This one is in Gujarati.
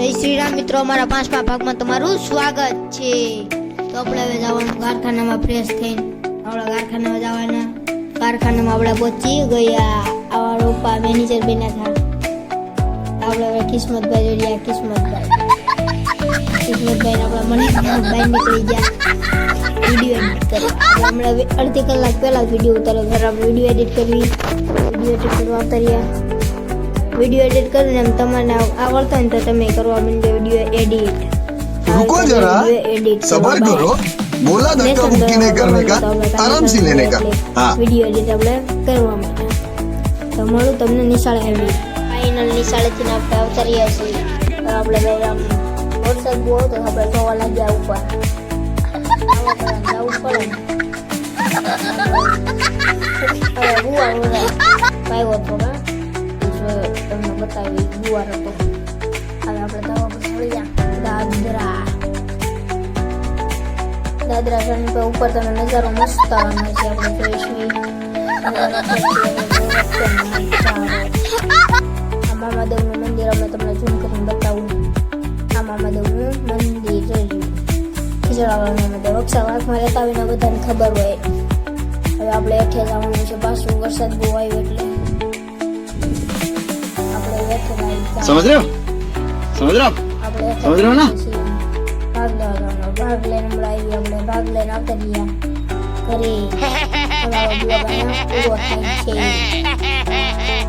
જય શ્રી રામ મિત્રો, અમારા પાંચમા ભાગમાં તમારું સ્વાગત છે. તો આપણે હવે જવાનું કારખાનામાં ફ્રેશ થઈને. આપણા કારખાનામાં જવાના. કારખાનામાં આપણે પહોંચી ગયા. આવા પપ્પા મેનેજર બન્યા હતા. આપણે હવે કિસ્મતભાઈ જોડ્યા કિસ્મતભાઈ. કિસ્મતભાઈ આપણા મનીષભાઈ નીકળી ગયા. વીડિયો એડિટ કરી. હમણાં અડધી કલાક પહેલા વીડિયો ઉતાર્યો. ઘર આપણે વીડિયો એડિટ કરવી વીડિયો એડિટ કરવા ઉતાર્યા. વિડીયો એડિટ કરીને એમ તમને આવડતો હોય ને તો તમે કરવા માંડો વિડીયો એડિટ रुको जरा सबर करो बोला धक्का मुक्की नहीं करने का आराम से लेने का हाँ વિડીયો એડિટ આપણે કરવા માટે તો મળું તમને નિશાળે આવી ફાઇનલ નિશાળેથી ને આપણે અવતરીએ છીએ તો આપણે ભાઈ આમ વરસાદ બહુ હતો તો આપણે જોવા લાગ્યા ઉપર આવા તો જવું પડે બતાવી ગુવાર હતો હવે આપણે દવા પર ચડ્યા દાદરા. દાદરા ચડની પર ઉપર તમને નજારો મસ્ત આવવાનો છે, આપણે જોઈશું મામાદેવનું મંદિર અમે તમને ઝૂમ કરીને બતાવું. આ મામાદેવનું મંદિર જોયું ખીજડાવાળા મામાદેવ અક્ષર વાંકમાં રહેતા હોય બધાને ખબર હોય. હવે આપણે હેઠે જવાનું છે, પાછું વરસાદ બહુ આવ્યો એટલે. समझ रहे हो समझ रहे हो समझ रहे हो ना भाग लेना भाग लेना बढ़ाई हमने भाग लेना करिया करे हमारा ब्लॉग है वो है